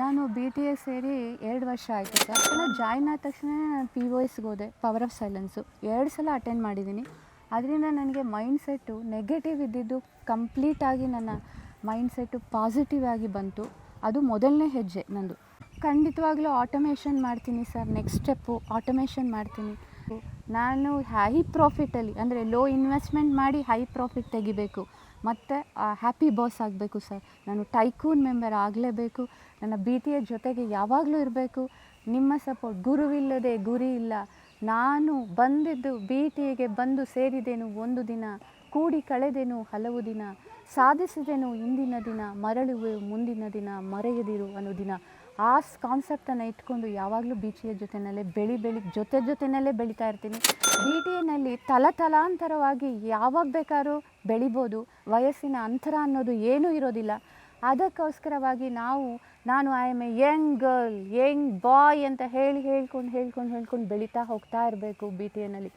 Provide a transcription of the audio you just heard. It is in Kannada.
ನಾನು ಬಿ ಟಿ ಎಸ್ ಸೇರಿ ಎರಡು ವರ್ಷ ಆಯಿತು ಸರ್. ನಾನು ಜಾಯ್ನ್ ಆದ ತಕ್ಷಣ ನಾನು ಪಿ ಒ ಎಸ್ಗೆ ಹೋದೆ ಪವರ್ ಆಫ್ ಸೈಲೆನ್ಸು ಎರಡು ಸಲ ಅಟೆಂಡ್ ಮಾಡಿದ್ದೀನಿ. ಅದರಿಂದ ನನಗೆ ಮೈಂಡ್ ಸೆಟ್ಟು ನೆಗೆಟಿವ್ ಇದ್ದಿದ್ದು ಕಂಪ್ಲೀಟಾಗಿ ನನ್ನ ಮೈಂಡ್ ಸೆಟ್ಟು ಪಾಸಿಟಿವ್ ಆಗಿ ಬಂತು. ಅದು ಮೊದಲನೇ ಹೆಜ್ಜೆ ನಂದು. ಖಂಡಿತವಾಗ್ಲೂ ಆಟೋಮೇಷನ್ ಮಾಡ್ತೀನಿ ಸರ್ ನೆಕ್ಸ್ಟ್ ಸ್ಟೆಪ್ಪು ಆಟೋಮೇಷನ್ ಮಾಡ್ತೀನಿ. ನಾನು ಹೈ ಪ್ರಾಫಿಟಲ್ಲಿ ಅಂದರೆ ಲೋ ಇನ್ವೆಸ್ಟ್ಮೆಂಟ್ ಮಾಡಿ ಹೈ ಪ್ರಾಫಿಟ್ ತೆಗಿಬೇಕು. ಮತ್ತು ಹ್ಯಾಪಿ ಬಾಸ್ ಆಗಬೇಕು ಸರ್ ನಾನು ಟೈಕೂನ್ ಮೆಂಬರ್ ಆಗಲೇಬೇಕು. ನನ್ನ ಬಿ ಟಿ ಎ ಜೊತೆಗೆ ಯಾವಾಗಲೂ ಇರಬೇಕು. ನಿಮ್ಮ ಸಪೋರ್ಟ್ ಗುರುವಿಲ್ಲದೆ ಗುರಿ ಇಲ್ಲ. ನಾನು ಬಂದಿದ್ದು ಬಿ ಟಿ ಎಗೆ ಬಂದು ಸೇರಿದೆನು ಒಂದು ದಿನ, ಕೂಡಿ ಕಳೆದೆನು ಹಲವು ದಿನ, ಸಾಧಿಸಿದೆನು ಇಂದಿನ ದಿನ ಮರಳುವೆ ಮುಂದಿನ ದಿನ, ಮರೆಯದಿರು ಅನ್ನೋ ದಿನ. ಆ ಕಾನ್ಸೆಪ್ಟನ್ನು ಇಟ್ಕೊಂಡು ಯಾವಾಗಲೂ ಬಿ ಟಿ ಎ ಜೊತೆಯಲ್ಲೇ ಬೆಳಿ ಬೆಳಿ ಜೊತೆ ಜೊತೆಯಲ್ಲೇ ಬೆಳೀತಾ ಇರ್ತೀನಿ. ಬಿ ಟಿ ಎನಲ್ಲಿ ತಲತಲಾಂತರವಾಗಿ ಯಾವಾಗ ಬೇಕಾದ್ರೂ ಬೆಳಿಬೋದು. ವಯಸ್ಸಿನ ಅಂತರ ಅನ್ನೋದು ಏನೂ ಇರೋದಿಲ್ಲ. ಅದಕ್ಕೋಸ್ಕರವಾಗಿ ನಾವು, ನಾನು I am a young girl young boy ಅಂತ ಹೇಳಿ ಹೇಳ್ಕೊಂಡು ಹೇಳ್ಕೊಂಡು ಹೇಳ್ಕೊಂಡು ಬೆಳೀತಾ ಹೋಗ್ತಾ ಇರಬೇಕು ಬಿ ಟಿ ಎನಲ್ಲಿ